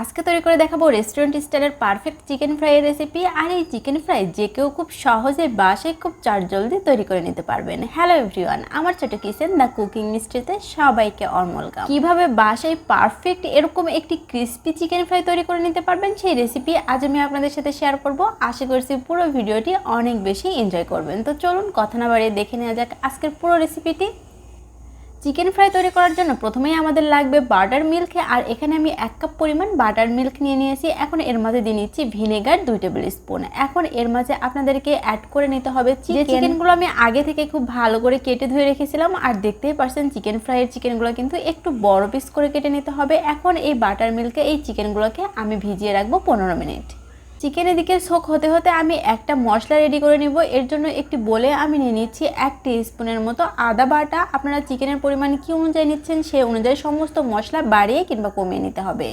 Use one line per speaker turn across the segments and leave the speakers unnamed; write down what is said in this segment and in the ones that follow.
আজকে তৈরি করে দেখাবো রেস্টুরেন্ট স্টাইলের পারফেক্ট চিকেন ফ্রাইয়ের রেসিপি আর এই চিকেন ফ্রাই যে কেউ খুব সহজে বাসে খুব চার জলদি তৈরি করে নিতে পারবেন। হ্যালো এভরিওয়ান আমার ছোট কিচেন দ্য কুকিং মিস্ট্রিতে সবাইকে অরমলকাম কীভাবে বাসায় পারফেক্ট এরকম একটি ক্রিস্পি চিকেন ফ্রাই তৈরি করে নিতে পারবেন সেই রেসিপি আজ আমি আপনাদের সাথে শেয়ার করব। আশা করছি পুরো ভিডিওটি অনেক বেশি এনজয় করবেন। তো চলুন কথা না বাড়িয়ে দেখে নেওয়া যাক আজকের পুরো রেসিপিটি চিকেন ফ্রাই তৈরি করার জন্য প্রথমেই আমাদের লাগবে বাটার মিল্ক আর এখানে আমি এক কাপ পরিমাণ বাটার মিল্ক নিয়ে নিয়েছি। এখন এর মাঝে দিয়ে নিচ্ছি ভিনেগার দুই টেবিল স্পুন এখন এর মাঝে আপনাদেরকে অ্যাড করে নিতে হবে যে চিকেনগুলো আমি আগে থেকে খুব ভালো করে কেটে ধুয়ে রেখেছিলাম আর দেখতেই পারছেন চিকেন ফ্রাইয়ের চিকেনগুলো কিন্তু একটু বড় পিস করে কেটে নিতে হবে। এখন এই বাটার মিল্কে এই চিকেনগুলোকে আমি ভিজিয়ে রাখব পনেরো মিনিট। চিকেন দিকে শোক হতে হতে আমি একটা মশলা রেডি করে নিব। এর জন্য একটি বলে আমি নিয়ে নিচ্ছি এক স্পুনের মতো আদা বাটা। আপনারা চিকেনের পরিমাণ কী অনুযায়ী নিচ্ছেন সেই অনুযায়ী সমস্ত মশলা বাড়িয়ে কিংবা কমিয়ে নিতে হবে।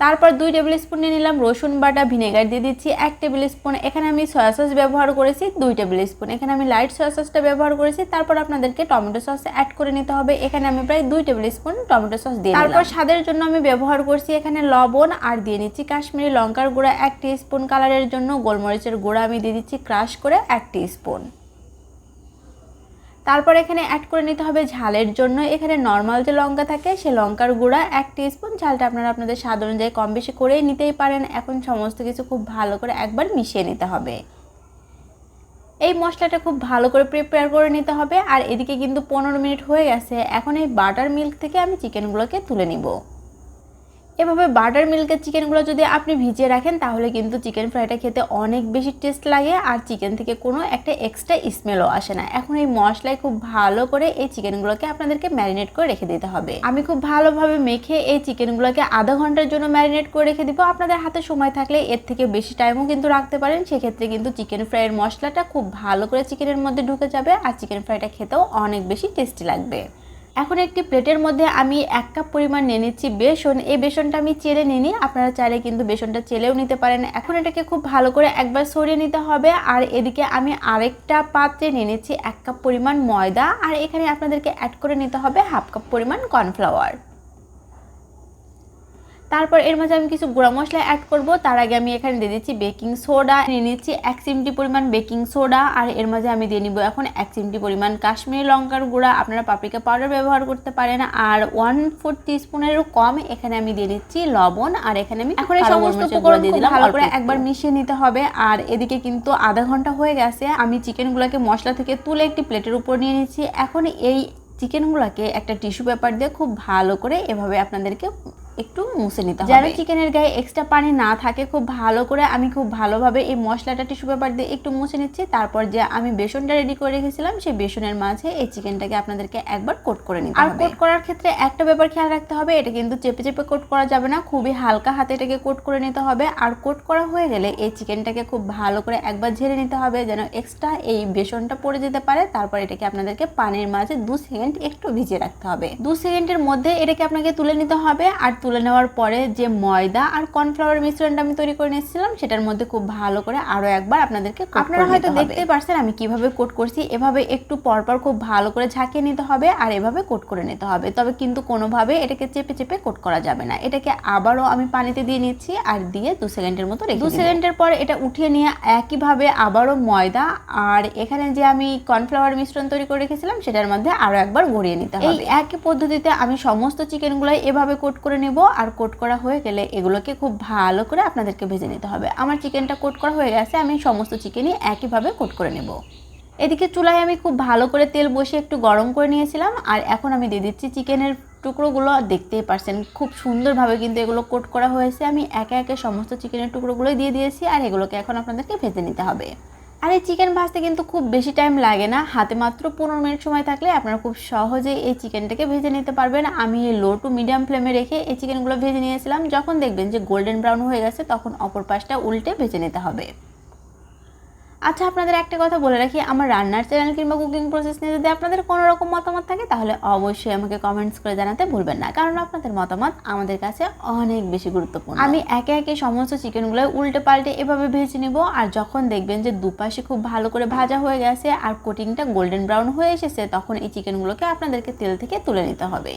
তারপর দুই টেবিল স্পুন নিয়ে নিলাম রসুন বাটা ভিনেগার দিয়ে দিচ্ছি এক টেবিল স্পুন এখানে আমি সয়া সস ব্যবহার করেছি দুই টেবিল স্পুন এখানে আমি লাইট সয়া সসটা ব্যবহার করেছি তারপর আপনাদেরকে টমেটো সস অ্যাড করে নিতে হবে। এখানে আমি প্রায় দুই টেবিল স্পুন টমেটো সস দিয়ে তারপর স্বাদের জন্য আমি ব্যবহার করছি এখানে লবণ আর দিয়ে নিচ্ছি কাশ্মীরি লঙ্কার গুঁড়া এক স্পুন কালারের জন্য গোলমরিচের গুঁড়া আমি দিয়ে দিচ্ছি ক্রাশ করে এক স্পুন তারপর এখানে অ্যাড করে নিতে হবে ঝালের জন্য। এখানে নর্মাল যে লঙ্কা থাকে, সে লঙ্কার গুঁড়া এক স্পুন ঝালটা আপনারা আপনাদের স্বাদ অনুযায়ী কম বেশি করেই নিতেই পারেন। এখন সমস্ত কিছু খুব ভালো করে একবার মিশিয়ে নিতে হবে। এই মশলাটা খুব ভালো করে প্রিপেয়ার করে নিতে হবে। আর এদিকে কিন্তু পনেরো মিনিট হয়ে গেছে। এখন এই বাটার মিল্ক থেকে আমি চিকেনগুলোকে তুলে নিব। এভাবে বাটার মিল্কের চিকেনগুলো যদি আপনি ভিজিয়ে রাখেন, তাহলে কিন্তু চিকেন ফ্রাইটা খেতে অনেক বেশি টেস্ট লাগে আর চিকেন থেকে কোনো একটা এক্সট্রা স্মেলও আসে না। এখন এই মশলায় খুব ভালো করে এই চিকেনগুলোকে আপনাদেরকে ম্যারিনেট করে রেখে দিতে হবে। আমি খুব ভালোভাবে মেখে এই চিকেনগুলোকে আধা ঘণ্টার জন্য ম্যারিনেট করে রেখে দিব। আপনাদের হাতে সময় থাকলে এর থেকে বেশি টাইমও কিন্তু রাখতে পারেন। সেক্ষেত্রে কিন্তু চিকেন ফ্রাইয়ের মশলাটা খুব ভালো করে চিকেনের মধ্যে ঢুকে যাবে আর চিকেন ফ্রাইটা খেতেও অনেক বেশি টেস্টি লাগবে। এখন একটি প্লেটের মধ্যে আমি এক কাপ পরিমাণ নিয়ে নিচ্ছি বেসন। এই বেসনটা আমি চেলে নিই আপনারা চাইলে কিন্তু বেসনটা চেলেও নিতে পারেন। এখন এটাকে খুব ভালো করে একবার সরিয়ে নিতে হবে। আর এদিকে আমি আরেকটা পাত্রে নিয়ে নিচ্ছি এক কাপ পরিমাণ ময়দা। আর এখানে আপনাদেরকে অ্যাড করে নিতে হবে হাফ কাপ পরিমাণ কর্নফ্লাওয়ার তারপর এর মাঝে আমি কিছু গুঁড়া মশলা অ্যাড করব। তার আগে আমি এখানে দিয়ে দিচ্ছি বেকিং সোডা নিয়ে নিচ্ছি এক চিমটি পরিমাণ বেকিং সোডা আর এর মাঝে আমি দিয়ে নিব এখন এক চিমটি পরিমাণ কাশ্মীরি লঙ্কার গুঁড়া। আপনারা পাপরিকা পাউডার ব্যবহার করতে পারেন আর ওয়ান ফোর টিস্পুনেরও কম এখানে আমি দিয়ে দিচ্ছি লবণ। আর এখানে আমি এখন এই সমস্ত উপকরণ দিয়ে দিলাম ভালো করে একবার মিশিয়ে নিতে হবে। আর এদিকে কিন্তু আধা ঘণ্টা হয়ে গেছে আমি চিকেনগুলোকে মশলা থেকে তুলে একটি প্লেটের উপর নিয়ে নিচ্ছি। এখন এই চিকেনগুলোকে একটা টিস্যু পেপার দিয়ে খুব ভালো করে এভাবে আপনাদেরকে একটু মুছে নিতে হবে। যেন চিকেনের গায়ে এক্সট্রা পানি না থাকে খুব ভালো করে আমি খুব ভালোভাবে এই মশলাটা টিস্যু পেপার দিয়ে একটু মুছে নিচ্ছি। তারপর যে আমি বেসনটা রেডি করে রেখেছিলাম সেই বেসনের মাঝে এই চিকেনটাকে আপনাদেরকে একবার কোট করে নিতে হবে। আর কোট করার ক্ষেত্রে একটা ব্যাপার খেয়াল রাখতে হবে এটা কিন্তু চেপে চেপে কোট করা যাবে না খুবই হালকা হাতে এটাকে কোট করে নিতে হবে। আর কোট করা হয়ে গেলে এই চিকেনটাকে খুব ভালো করে একবার ঝেড়ে নিতে হবে যেন এক্সট্রা এই বেসনটা পড়ে যেতে পারে। তারপর এটাকে আপনাদেরকে পানির মাঝে দু সেকেন্ড একটু ভিজিয়ে রাখতে হবে। দু সেকেন্ডের মধ্যে এটাকে আপনাকে তুলে নিতে হবে আর তুলে নেওয়ার পরে যে ময়দা আর কর্নফ্লাওয়ার মিশ্রণটা আমি তৈরি করে নিয়েছিলাম সেটার মধ্যে খুব ভালো করে আরও একবার আপনাদেরকে আপনারা হয়তো দেখতে পারছেন আমি কীভাবে কোট করছি এভাবে একটু পরপর খুব ভালো করে ঝাঁকিয়ে নিতে হবে আর এভাবে কোট করে নিতে হবে। তবে কিন্তু কোনোভাবে এটাকে চেপে চেপে কোট করা যাবে না। এটাকে আবারও আমি পানিতে দিয়ে নিচ্ছি আর দিয়ে দু সেকেন্ডের মতো রেখে দু সেকেন্ডের পর এটা উঠিয়ে নিয়ে একইভাবে আবারও ময়দা আর এখানে যে আমি কর্নফ্লাওয়ার মিশ্রণ তৈরি করে রেখেছিলাম সেটার মধ্যে আরও একবার গড়িয়ে নিতে হবে। এই একই পদ্ধতিতে আমি সমস্ত চিকেনগুলোই এভাবে কোট করে নেব আর কোট করা হয়ে গেলে এগুলোকে খুব ভালো করে আপনাদেরকে ভেজে নিতে হবে। আমার চিকেনটা কোট করা হয়ে গেছে, আমি সমস্ত চিকেনই একইভাবে কোট করে নেব। এদিকে চুলায় আমি খুব ভালো করে তেল বসিয়ে একটু গরম করে নিয়েছিলাম, আর এখন আমি দিয়ে দিচ্ছি চিকেনের টুকরোগুলো। দেখতেই পারছেন, খুব সুন্দরভাবে কিন্তু এগুলো কোট করা হয়েছে। আমি একে একে সমস্ত চিকেনের টুকরোগুলোই দিয়ে দিয়েছি, আর এগুলোকে এখন আপনাদেরকে ভেজে নিতে হবে। আর এই চিকেন ভাজতে কিন্তু খুব বেশি টাইম লাগে না। হাতে মাত্র পনেরো মিনিট সময় থাকলে আপনারা খুব সহজে এই চিকেনটাকে ভেজে নিতে পারবেন। আমি লো টু মিডিয়াম ফ্লেমে রেখে এই চিকেনগুলো ভেজে নিয়েছিলাম। যখন দেখবেন যে গোল্ডেন ব্রাউন হয়ে গেছে, তখন অপর পাশটা উল্টে ভেজে নিতে হবে। আচ্ছা আপনাদের একটা কথা বলে রাখি, আমার রান্নার চ্যানেল কিংবা কুকিং প্রসেস নিয়ে যদি আপনাদের কোনো রকম মতামত থাকে, তাহলে অবশ্যই আমাকে কমেন্টস করে জানাতে ভুলবেন না, কারণ আপনাদের মতামত আমাদের কাছে অনেক বেশি গুরুত্বপূর্ণ। আমি একে একে সমস্ত চিকেনগুলো উল্টে পাল্টে এভাবে ভেজে নিব, আর যখন দেখবেন যে দুপাশে খুব ভালো করে ভাজা হয়ে গেছে, আর কোটিংটা গোল্ডেন ব্রাউন হয়ে এসেছে, তখন এই চিকেনগুলোকে আপনাদেরকে তেল থেকে তুলে নিতে হবে।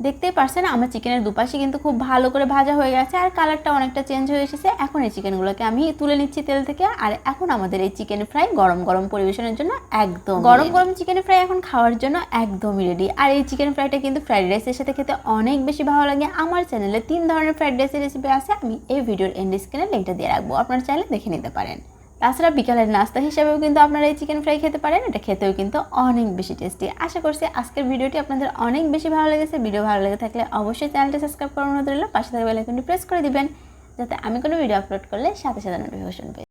দেখতেই পারছেন আমার চিকেনের দুপাশে কিন্তু খুব ভালো করে ভাজা হয়ে গেছে আর কালারটা অনেকটা চেঞ্জ হয়ে এসেছে। এখন এই চিকেনগুলোকে আমি তুলে নিচ্ছি তেল থেকে আর এখন আমাদের এই চিকেন ফ্রাই গরম গরম পরিবেশনের জন্য একদম গরম গরম চিকেন ফ্রাই এখন খাওয়ার জন্য একদমই রেডি আর এই চিকেন ফ্রাইটা কিন্তু ফ্রাইড রাইসের সাথে খেতে অনেক বেশি ভালো লাগে। আমার চ্যানেলে তিন ধরনের ফ্রাইড রাইসের রেসিপি আছে আমি এই ভিডিওর এন্ড স্ক্রিনে লিঙ্কটা দিয়ে রাখব। আপনার চাইলে দেখে নিতে পারেন। তাছাড়া বিকালের নাস্তা হিসাবেও কিন্তু আপনারা এই চিকেন ফ্রাই খেতে পারেন। এটা খেতেও কিন্তু অনেক বেশি টেস্টি আশা করছি আজকের ভিডিওটি আপনাদের অনেক বেশি ভালো লেগেছে। ভিডিও ভালো লেগে থাকলে অবশ্যই চ্যানেলটা সাবস্ক্রাইব করানো রইল। পাশে থাকা বেলাইকনটি প্রেস করে দিবেন, যাতে আমি কোনো ভিডিও আপলোড করলে সাথে সাথে নোটিফিকেশন পাই